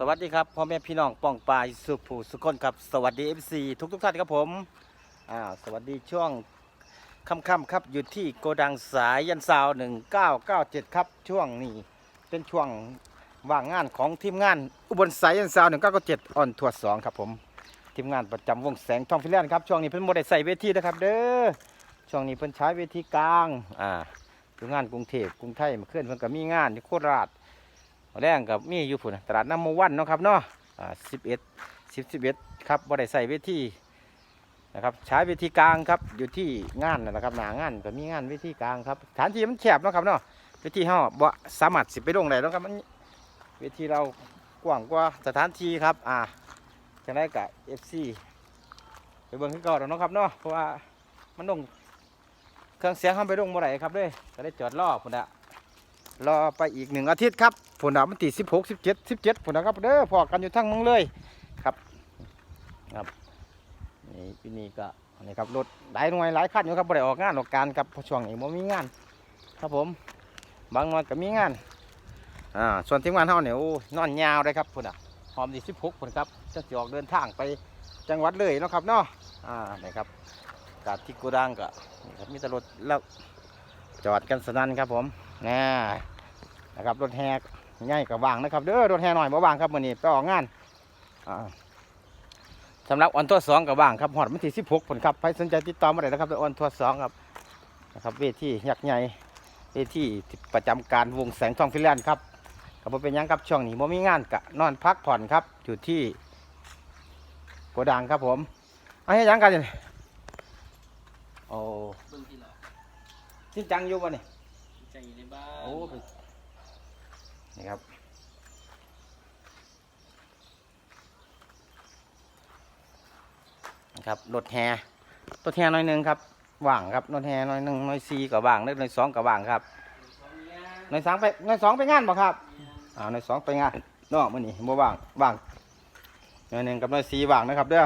สวัสดีครับพ่อแม่พี่น้องป้องปลายสุภูสุคนครับสวัสดีเอฟซีทุกทุกท่านครับผมอ่าสวัสดีช่วงค่ำๆครับอยู่ที่โกดังสายยันซาว1997 ครับช่วงนี้เป็นช่วงว่างงานของทีมงาน อุบลสายยันซาว1997ออนทัวร์สองครับผมทีมงานประจำวงแสงทองฟิลแลนด์ครับช่วงนี้เพิ่นโมได้ใส่เวทีนะครับเด้อช่วงนี้เพิ่นใช้เวทีกลางอ่าทีมงานกรุงเทพกรุงไทยมาเคลื่อนเพิ่นก็มีงานที่โคราช แรงกับมีอยู่พุ่นตลาดน้ำมวันเนาะครับเนาะอ่าสิบเอ็ดสิบสิบเอ็ดครับบ่ได้ใส่เวทีนะครับใช้เวทีกลางครับอยู่ที่งานนะครับหนางานก็มีงานเวทีกลางครับสถานที่มันแคบเนาะครับเนาะเวทีเฮาบ่สามารถสิไปลงได้เนาะครับมันเวทีเรากว้างกว่าสถานที่ครับอ่าจังได้กับ FC ไปเบิ่งคือเก่าแล้วเนาะครับเนาะเพราะว่ามันลงเครื่องเสียงเฮาไปลงบ่ได้ครับด้วยก็ได้จอดรอพุ่นน่ะ รอไปอีกหนึ่งอาทิตย์ครับผลดาวมันตีสิบหกสิบเจ็ดสิบเจ็ดผลนะครับเด้อพอกันอยู่ทั้งมืองเลยครับครับนี่ปีนี้ก็นี่ครับรถหลายหน่วยหลายคันอยู่ครับบ่ได้ออกงานออกการครับพราะช่วงนี้บ่มีงาน ครับผมบางหน่วยก็มีงานอ่าส่วนทีมงานเฮาเนี่ยโอ้นอนยาวเลยครับพุ่นอะหอมดีสิบหกพุ่นครับจะสิออกเดินทางไปจังหวัดเลยเนาะครับเนาะอ่านี่ครับกาดที่กูดังก็ครับมีแตรถแล้วจอดกันสนั่นครับผม นะนะครับรถแฮกง่ายกับวางนะครับเด้อรถแฮหน่อยบ่วางครับมื้อนี้ไปออกงานอ่าสำหรับออนทัวร์สองกับวางครับฮอดวันที่16ผลครับใครสนใจติดต่อมาได้นะครับออนทัวร์สองครับนะครับเวทียักษ์ใหญ่เวทีประจำการวงแสงทองฟิลแลนด์ครับกับเป็นยังครับช่วงนี้บ่มีงานกะนอนพักผ่อนครับอยู่ที่โกดังครับผมเอาให้ยังกันอยู่นี่โอ้เบิ่งที่หรอจริงจังอยู่บ่นี่ใจ อยู่ในบ้านโอ้ไปนี่ครับ นะครับรถแฮรถแฮหน้อยหนึ่งครับว่างครับรถแฮหน้อยหนึ่งหน้อยสี่กับว่างเล็กน้อยสองกับว่างครับหน้อยสามไปหน้อยสองไปงานบ่ครับอ่าหน้อยสองไปงานเนอกมื่อนี้บ่ว่างว่างหน้อยหนึ่งกับหน้อยสี่ว่างนะครับเด้อ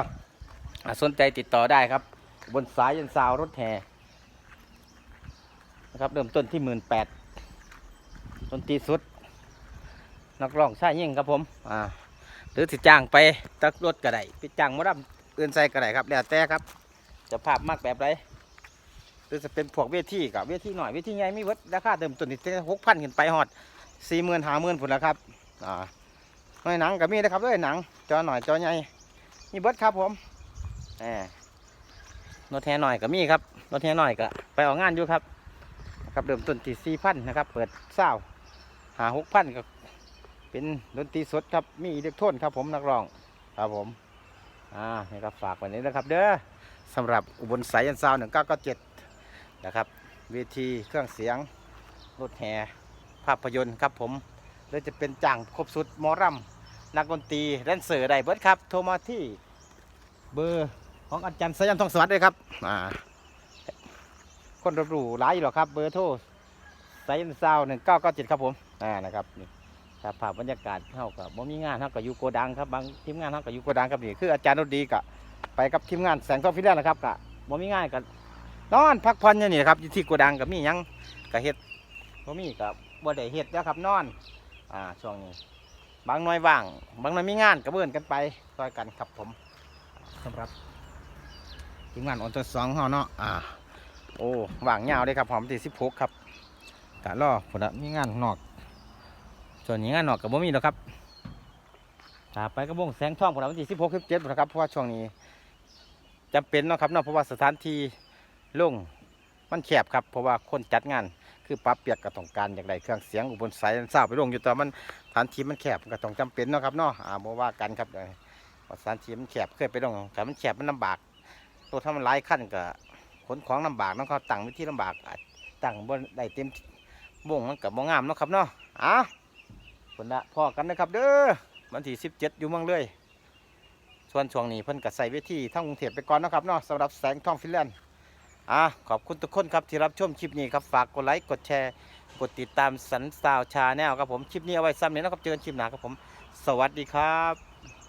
อ่าสนใจติดต่อได้ครับ บนสายยันซาวรถแฮ นะครับ เริ่มต้นที่หมื่นแปดต้นตีสุด นักร้องใชายยิ่งครับผม อ่า หรือสิจ้างไปตักรถก็ได้ไปจ้างมอดำอื่นใส่ก็ได้ครับ แล้วแต่ครับ จะภาพมากแบบไรหรือจะเป็นพวกเวทีกับเวทีหน่อยเวทีใหญ่ไมีเวิร์ดราคาเติมต้นที่หกพันขึ้นไปหอดสี่หมื่นห้าหมื่นผุนละครับ อ่าหน่อยหนังก็มีนะครับด้วยหนัง จอหน่อยจอใหญ่มีเบิร์ดครับผมแหมรถแห่หน่อยก็มีครับรถแห่หน่อยก็ไปออกงานอยู่ครับ ครับเริ่มต้นที่สี่พันนะครับ เปิดเศร้าหาหกพันก็เป็นดนตรีสดครับมีอิเล็กโทรนครับผมนักร้องครับผมอ่านี่ก็ฝากไว้นี้นะครับ เด้อสำหรับอุบลสายยันซาวหนึ่งเก้าเก้าเจ็ดนะครับเวทีเครื่องเสียงรถแห่ภาพยนตร์ครับผมหรือจะเป็นจ้างครบสุดมอรำนักดนตรีแดนเซอร์ได้เบิร์ดครับ โทรมาที่เบอร์ของอาจารย์สายันทองสวัสดิ์เลยครับอ่า คนรับรู้หลายอยู่หรอกครับ เบอร์โทรสายยันซาวหนึ่งเก้าเก้าเจ็ดครับผมอ่านะครับนี่ครับภาพบรรยากาศเท่ากับบ่มีงานเท่ากับยูโกดังครับบางทีมงานเท่ากับยูโกดังครับนี่คืออาจารย์ดนตรีกะไปกับทีมงานแสงทองฟิลแลนด์นะครับกะบ่มีงานกันนอนพักผ่อนอยู่นี่นะครับอยู่ที่โกดังกับมียังกะเฮ็ดบ่มีกับบ่ได้เฮ็ดแล้วครับนอนอ่าช่วงนี้ บางน้อยว่าง บางน้อยมีงานก็เบิ่นกันไปซอยกันครับผมสำหรับทีมงานออนตัวสองเฮาเนาะอ่า โอ้หว่างยาวเลยครับผมที่16ครับกะรอพุ่นน่ะมีงานนอก ส่วนนี้งานนอกกับบ่มีหรอกครับถ้าไปกระบงแสงทองผมวันที่สิบหกสิบเจ็ดนะครับเพราะว่าช่วงนี้จำเป็นเนาะครับเนาะเพราะว่าสถานที่โล่งมันแคบครับเพราะว่าคนจัดงานคือปรับเปียกกระต้องการอย่างไรเครื่องเสียงอุบลสายเศร้าไปลงอยู่แต่มันสถานที่มันแคบก็ต้องจำเป็นเนาะครับเนาะอ่าบ่ว่ากันครับสถานที่มันแคบเคยไปลงแต่มันแคบมันลำบากตัวถ้ามันหลายขั้นก็ ขนของลำบากเนาะเขาตั้งไว้ที่ลำบากตั้งบนได้เต็มวงมันกับบ่งามเนาะครับเนาะอะคนละพอกันนะครับ เด้อวันที่สิบเจ็ดอยู่เมืองเลยส่วนช่วงนี้เพิ่นกัใส่เวทีทั้งกรุงเทพไปก่อนนะครับเนาะสำหรับแสงทองฟินแลนด์อะขอบคุณทุกคนครับที่รับชมคลิปนี้ครับฝากกดไลค์กดแชร์ กดติดตามสันสาวชาแนลครับผมคลิปนี้เอาไว้ซ้ำนี้นะครับเจอกันคลิปหน้าครับผม สวัสดีครับ